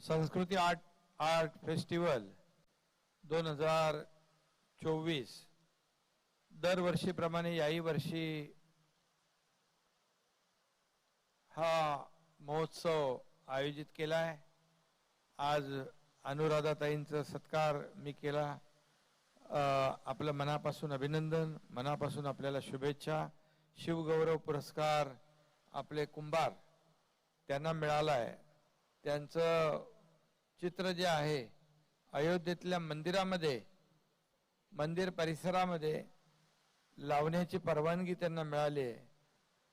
संस्कृती art art festival दोन हजार चोवीस. दरवर्षीप्रमाणे याही वर्षी हा महोत्सव आयोजित केला आहे. आज अनुराधाताईंचा सत्कार मी केला. आपलं मनापासून अभिनंदन मनापासून आपल्याला शुभेच्छा. शिवगौरव पुरस्कार आपले कुंभार त्यांना मिळाला आहे. त्यांचं चित्र जे आहे अयोध्येतल्या मंदिरामध्ये मंदिर परिसरामध्ये लावण्याची परवानगी त्यांना मिळाली आहे.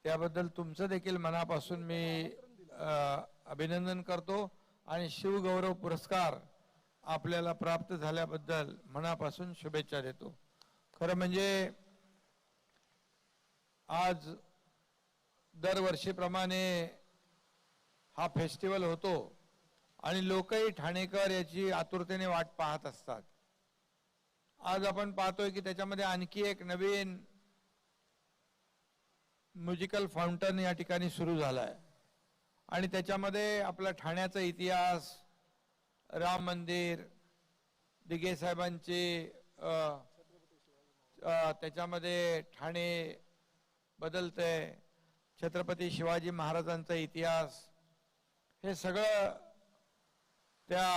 त्याबद्दल तुमचं देखील मनापासून मी अभिनंदन करतो आणि शिवगौरव पुरस्कार आपल्याला प्राप्त झाल्याबद्दल मनापासून शुभेच्छा देतो. खरं म्हणजे आज दरवर्षीप्रमाणे हा फेस्टिवल होतो. आणि लोकही ठाणेकर याची आतुरतेने वाट पाहत असतात. आज आपण पाहतोय की त्याच्यामध्ये आणखी एक नवीन म्युझिकल फाउंटन या ठिकाणी सुरू झाला आहे आणि त्याच्यामध्ये आपला ठाण्याचा इतिहास राम मंदिर दिघे साहेबांचे त्याच्यामध्ये ठाणे बदलतंय छत्रपती शिवाजी महाराजांचा इतिहास हे सगळं त्या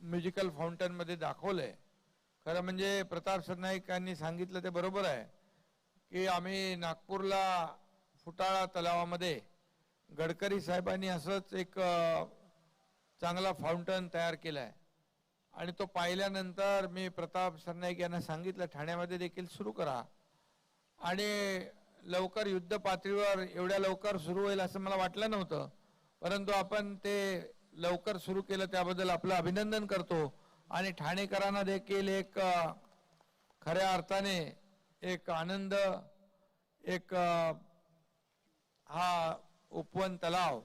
म्युझिकल फाउंटनमध्ये दाखवलंय. खरं म्हणजे प्रताप सरनाईकांनी सांगितलं ते बरोबर आहे की आम्ही नागपूरला फुटाळा तलावामध्ये गडकरी साहेबांनी असंच एक चांगला फाउंटन तयार केला आहे आणि तो पाहिल्यानंतर मी प्रताप सरनाईक यांना सांगितलं ठाण्यामध्ये देखील सुरू करा. आणि लवकर युद्ध पातळीवर एवढ्या लवकर सुरू होईल असं मला वाटलं नव्हतं. परंतु आपण ते लवकर सुरू केलं त्याबद्दल आपलं अभिनंदन करतो. आणि ठाणेकरांना देखील एक खऱ्या अर्थाने एक आनंद एक हा उपवन तलाव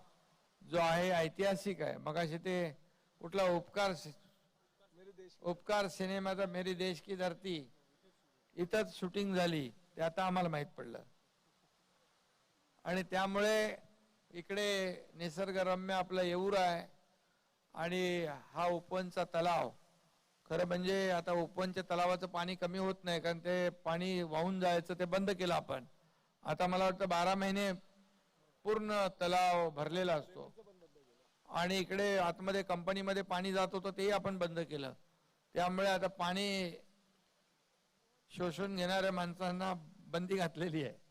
जो आहे ऐतिहासिक आहे. मगाशी ते कुठला उपकार उपकार सिनेमाचा मेरी देश की धरती इथंच शूटिंग झाली ते आता आम्हाला माहीत पडलं. आणि त्यामुळे इकडे निसर्गरम्य आपलं येऊर आहे आणि हा उपवनचा तलाव. खरं म्हणजे आता उपनच्या तलावाचं पाणी कमी होत नाही कारण ते पाणी वाहून जायचं ते बंद केलं आपण. आता मला वाटतं बारा महिने पूर्ण तलाव भरलेला असतो. आणि इकडे आतमध्ये कंपनीमध्ये पाणी जात होतं तेही आपण बंद केलं. त्यामुळे आता पाणी शोषून घेणाऱ्या माणसांना बंदी घातलेली आहे.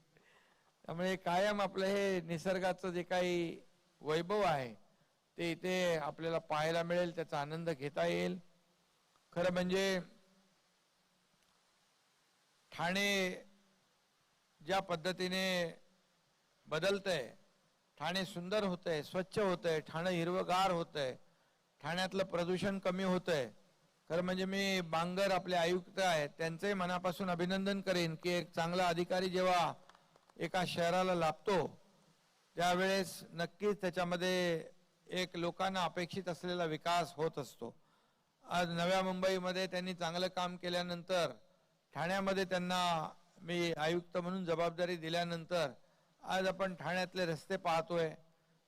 त्यामुळे कायम आपलं हे निसर्गाचं जे काही वैभव आहे ते इथे आपल्याला पाहायला मिळेल त्याचा आनंद घेता येईल. खरं म्हणजे ठाणे ज्या पद्धतीने बदलतंय ठाणे सुंदर होतंय स्वच्छ होतंय ठाणे हिरवगार होतंय ठाण्यातलं प्रदूषण कमी होतंय. खरं म्हणजे मी बांगर आपले आयुक्त आहेत त्यांचंही मनापासून अभिनंदन करेन की एक चांगला अधिकारी जेव्हा एका शहराला लाभतो त्यावेळेस नक्कीच त्याच्यामध्ये एक लोकांना अपेक्षित असलेला विकास होत असतो. आज नव्या मुंबईमध्ये त्यांनी चांगलं काम केल्यानंतर ठाण्यामध्ये त्यांना मी आयुक्त म्हणून जबाबदारी दिल्यानंतर आज आपण ठाण्यातले रस्ते पाहतोय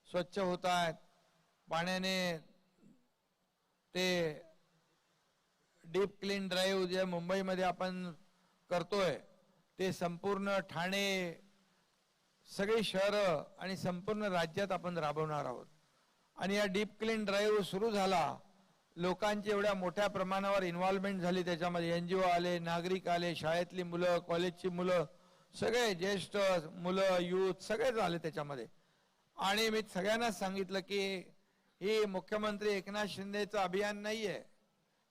स्वच्छ होत आहेत पाण्याने ते डीप क्लीन ड्राईव्ह जे मुंबईमध्ये आपण करतोय ते संपूर्ण ठाणे सगळी शहरं आणि संपूर्ण राज्यात आपण राबवणार आहोत. आणि या डीप क्लीन ड्राईव्ह सुरू झाला लोकांची एवढ्या मोठ्या प्रमाणावर इन्व्हॉल्वमेंट झाली त्याच्यामध्ये एन जी ओ आले नागरिक आले शाळेतली मुलं कॉलेजची मुलं सगळे ज्येष्ठ मुलं युथ सगळेच आले त्याच्यामध्ये. आणि मी सगळ्यांनाच सांगितलं की ही मुख्यमंत्री एकनाथ शिंदेचं अभियान नाही आहे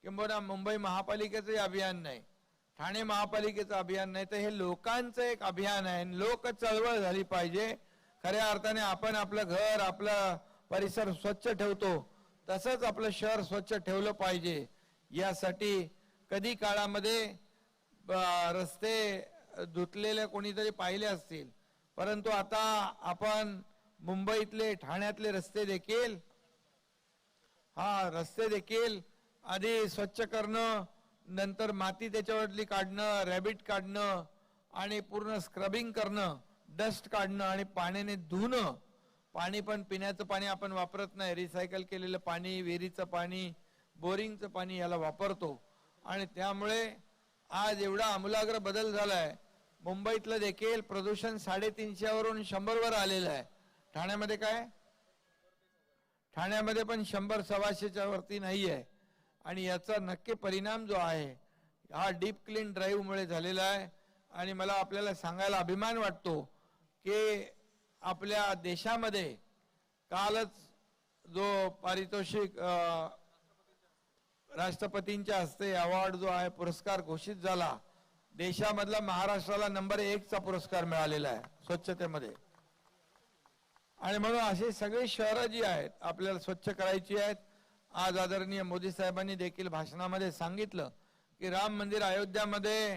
किंबहुना मुंबई महापालिकेचंही अभियान नाही. ठाणे महापालिकेचं अभियान नाही तर हे लोकांचं एक अभियान आहे. आणि लोक चळवळ झाली पाहिजे. खऱ्या अर्थाने आपण आपलं घर आपलं परिसर स्वच्छ ठेवतो. तसंच आपलं शहर स्वच्छ ठेवलं पाहिजे. यासाठी कधी काळामध्ये ब- रस्ते धुतलेले कोणीतरी पाहिले असतील. परंतु आता आपण मुंबईतले ठाण्यातले रस्ते देखील हा रस्ते देखील आधी स्वच्छ करणं नंतर माती त्याच्यावरली काढणं रॅबिट काढणं आणि पूर्ण स्क्रबिंग करणं डस्ट काढणं आणि पाण्याने धुणं. पाणी पण पिण्याचं पाणी आपण वापरत नाही. रिसायकल केलेलं पाणी विहिरीचं पाणी बोरिंगचं पाणी याला वापरतो. आणि त्यामुळे आज एवढा आमूलाग्र बदल झालाय. मुंबईतलं देखील प्रदूषण साडेतीनशेवरून शंभरवर आलेलं आहे. ठाण्यामध्ये काय? ठाण्यामध्ये पण शंभर सव्वाशेच्या वरती नाही आहे आणि याचा नक्की परिणाम जो आहे हा डीप क्लीन ड्राईव्हमुळे झालेला आहे. आणि मला आपल्याला सांगायला अभिमान वाटतो की आपल्या देशामध्ये कालच जो पारितोषिक राष्ट्रपतींच्या हस्ते अवॉर्ड जो आहे पुरस्कार घोषित झाला देशामधला महाराष्ट्राला नंबर एकचा पुरस्कार मिळालेला आहे स्वच्छतेमध्ये. आणि म्हणून अशी सगळी शहरं जी आहेत आपल्याला स्वच्छ करायची आहेत आज आदरणीय मोदी साहेबांनी देखील भाषणामध्ये सांगितलं की राम मंदिर अयोध्यामध्ये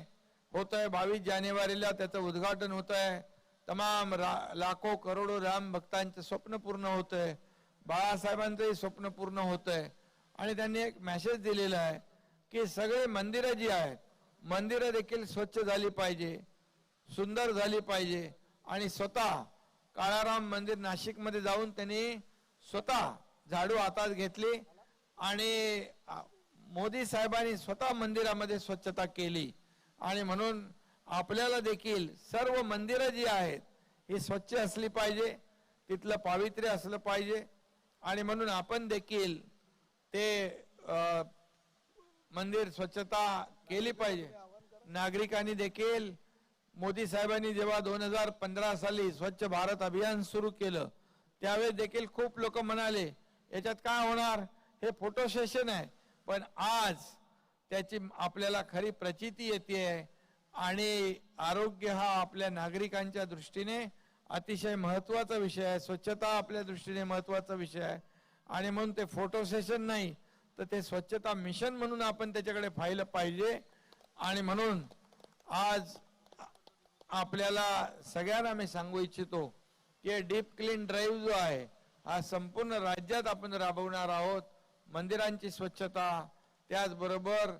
होत आहे बावीस जानेवारीला त्याचं उद्घाटन होत आहे तमाम रा- लाखो करोडो राम भक्तांचं स्वप्न पूर्ण होत आहे बाळासाहेबांचंही स्वप्न पूर्ण होत आहे आणि त्यांनी एक मेसेज दिलेला आहे की सगळे मंदिरं जी आहेत मंदिरं देखील स्वच्छ झाली पाहिजे सुंदर झाली पाहिजे. आणि स्वतः काळाराम मंदिर नाशिकमध्ये जाऊन त्यांनी स्वतः झाडू हातात घेतली. आणि मोदी साहेबांनी स्वतः मंदिरामध्ये स्वच्छता केली. आणि म्हणून आपल्याला देखील सर्व मंदिरं जी आहेत ही स्वच्छ असली पाहिजे तिथलं पावित्र्य असलं पाहिजे. आणि म्हणून आपण देखील ते मंदिर स्वच्छता केली पाहिजे. नागरिकांनी देखील मोदी साहेबांनी जेव्हा दोन हजार पंधरा साली स्वच्छ भारत अभियान सुरू केलं त्यावेळेस देखील खूप लोक म्हणाले याच्यात काय होणार? हे फोटो सेशन आहे. पण आज त्याची आपल्याला खरी प्रचिती येते आणि आरोग्य हा आपल्या नागरिकांच्या दृष्टीने अतिशय महत्त्वाचा विषय आहे. स्वच्छता आपल्या दृष्टीने महत्त्वाचा विषय आहे. आणि म्हणून ते फोटो सेशन नाही तर ते स्वच्छता मिशन म्हणून आपण त्याच्याकडे पाहिलं पाहिजे. आणि म्हणून आज आपल्याला सगळ्यांना मी सांगू इच्छितो की डीप क्लीन ड्राईव्ह जो आहे हा संपूर्ण राज्यात आपण राबवणार आहोत. मंदिरांची स्वच्छता त्याचबरोबर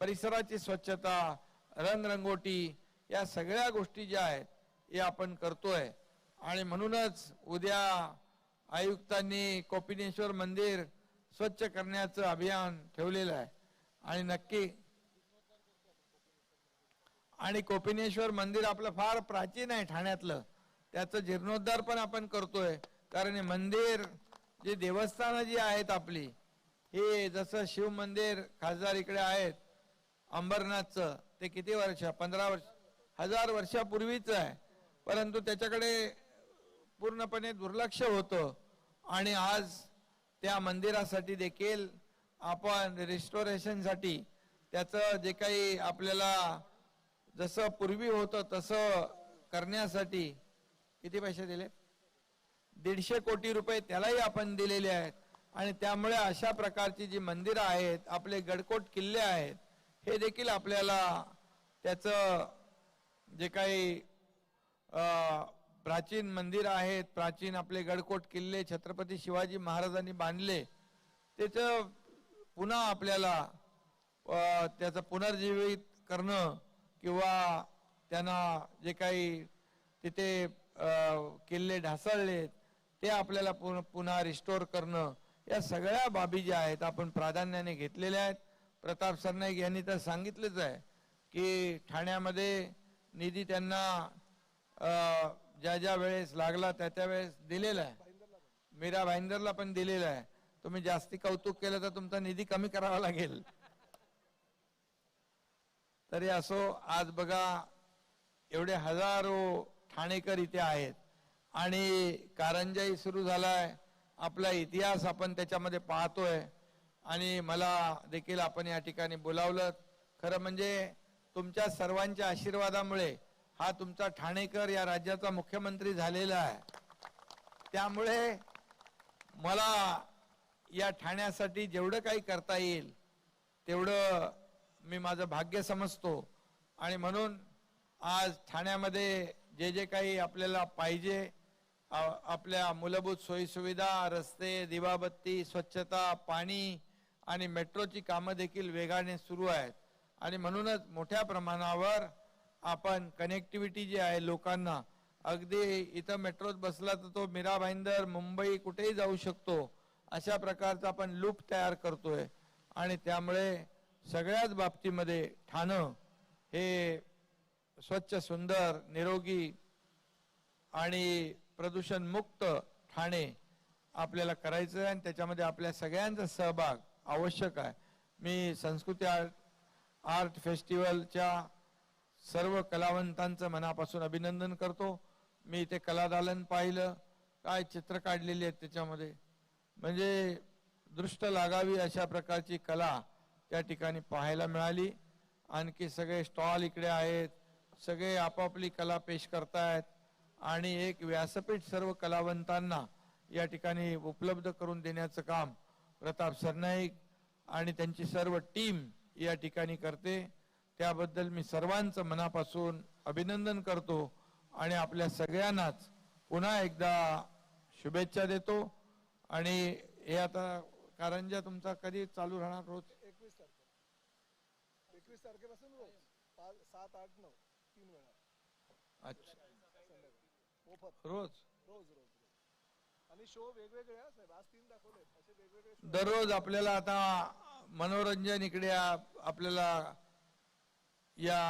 परिसराची स्वच्छता रंगरंगोटी या सगळ्या गोष्टी ज्या आहेत हे आपण करतोय. आणि म्हणूनच उद्या आयुक्तांनी कोपिनेश्वर मंदिर स्वच्छ करण्याचं अभियान ठेवलेलं आहे. आणि नक्की आणि कोपिनेश्वर मंदिर आपलं फार प्राचीन आहे ठाण्यातलं. त्याचं जीर्णोद्धार पण आपण करतोय. कारण हे मंदिर जे देवस्थानं जी आहेत आपली हे जसं शिव मंदिर खासदार इकडे आहेत अंबरनाथचं ते किती वर्ष पंधरा वर्ष हजार वर्षापूर्वीच आहे. परंतु त्याच्याकडे पूर्णपणे दुर्लक्ष होतं. आणि आज त्या मंदिरासाठी देखील आपण रिस्टोरेशनसाठी त्याचं जे काही आपल्याला जसं पूर्वी होतं तसं करण्यासाठी किती पैसे दिले? दीडशे कोटी रुपये त्यालाही आपण दिलेले आहेत. आणि त्यामुळे अशा प्रकारची जी मंदिरं आहेत आपले गडकोट किल्ले आहेत हे देखील आपल्याला त्याचं जे काही प्राचीन मंदिर आहेत प्राचीन आपले गडकोट किल्ले छत्रपती शिवाजी महाराजांनी बांधले त्याचं पुन्हा आपल्याला त्याचं पुनर्जीवित करणं किंवा त्यांना जे काही तिथे किल्ले ढासळलेत ते आपल्याला पुन्हा रिस्टोर करणं या सगळ्या बाबी ज्या आहेत आपण प्राधान्याने घेतलेल्या आहेत. प्रताप सरनाईक यांनी तर सांगितलंच आहे की ठाण्यामध्ये निधी त्यांना ज्या ज्या वेळेस लागला त्या त्या वेळेस दिलेला आहे. मीरा भाईंदरला पण दिलेला आहे. तुम्ही जास्ती कौतुक केलं तर तुमचा निधी कमी करावा लागेल. तरी असो आज बघा एवढे हजारो ठाणेकर इथे आहेत. आणि कारंजाही सुरू झालाय. आपला इतिहास आपण त्याच्यामध्ये पाहतोय. आणि मला देखील आपण या ठिकाणी बोलावलं. खरं म्हणजे तुमच्या सर्वांच्या आशीर्वादामुळे हा तुमचा ठाणेकर या राज्याचा मुख्यमंत्री झालेला आहे. त्यामुळे मला या ठाण्यासाठी जेवढं काही करता येईल तेवढं मी माझं भाग्य समजतो. आणि म्हणून आज ठाण्यामध्ये जे जे काही आपल्याला पाहिजे आपल्या मूलभूत सोयीसुविधा रस्ते दिवाबत्ती स्वच्छता पाणी आणि मेट्रोची कामं देखील वेगाने सुरू आहेत. आणि म्हणूनच मोठ्या प्रमाणावर आपण कनेक्टिव्हिटी जी आहे लोकांना अगदी इथं मेट्रोत बसला तर तो मीरा भाईंदर मुंबई कुठेही जाऊ शकतो अशा प्रकारचा आपण लूप तयार करतोय. आणि त्यामुळे सगळ्याच बाबतीमध्ये ठाणं हे स्वच्छ सुंदर निरोगी आणि प्रदूषण मुक्त ठाणे आपल्याला करायचं आहे आणि त्याच्यामध्ये आपल्या सगळ्यांचा सहभाग आवश्यक आहे. मी संस्कृती आर्ट आर्ट फेस्टिवलच्या सर्व कलावंतांचं मनापासून अभिनंदन करतो. मी इथे कलादालन पाहिलं काय चित्र काढलेली आहेत त्याच्यामध्ये. म्हणजे दृष्ट लागावी अशा प्रकारची कला त्या ठिकाणी पाहायला मिळाली. आणखी सगळे स्टॉल इकडे आहेत सगळे आपापली कला पेश करतायत. आणि एक व्यासपीठ सर्व कलावंतांना या ठिकाणी उपलब्ध करून देण्याचं काम प्रताप सरनाईक आणि त्यांची सर्व टीम या ठिकाणी करते. त्याबद्दल मी सर्वांचं मनापासून अभिनंदन करतो आणि आपल्या सगळ्यांनाच पुन्हा एकदा शुभेच्छा देतो. आणि हे आता कारंजा तुमचा कधी चालू राहणार रोज? एकवीस तारखे एकवीस तारखेपासून रोज. सात आठ नऊ तीन वेळा. अच्छा. मोफत रोज रोज रोज. आणि शो वेगवेगळे साहेब. आज तीन दाखवले. असे वेगवेगळे शो दररोज आपल्याला आता मनोरंजन इकडे आप- आपल्याला या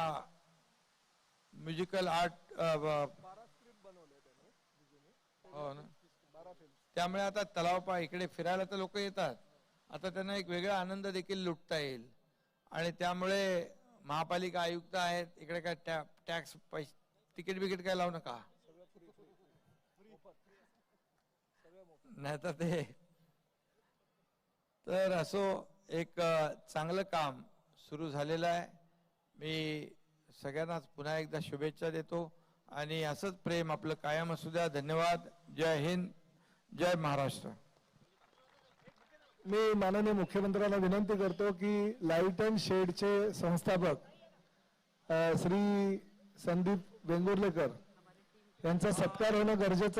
म्युझिकल आर्ट बारा स्क्रिप्ट बनवले त्यांनी जिजूने हो ना. बारा फिल्म त्यामुळे आता तलाव पा इकडे फिरायला तर लोक येतात. आता त्यांना एक वेगळा आनंद देखील लुटता येईल. आणि त्यामुळे महापालिका आयुक्त आहेत इकडे काय टॅ टॅक्स पैसे तिकीट बिकीट काय लावू नका सगळं फ्री फ्री मोफत नाही तर ते तर असो एक चांगलं काम सुरू झालेलं आहे. मी सगळ्यांनाच पुन्हा एकदा शुभेच्छा देतो आणि असंच प्रेम आपलं कायम असू द्या. धन्यवाद. जय हिंद. जय महाराष्ट्र. मी माननीय मुख्यमंत्र्यांना विनंती करतो की लाइट अँड शेडचे संस्थापक श्री संदीप वेंगुर्लेकर यांचा सत्कार होणं गरजेचं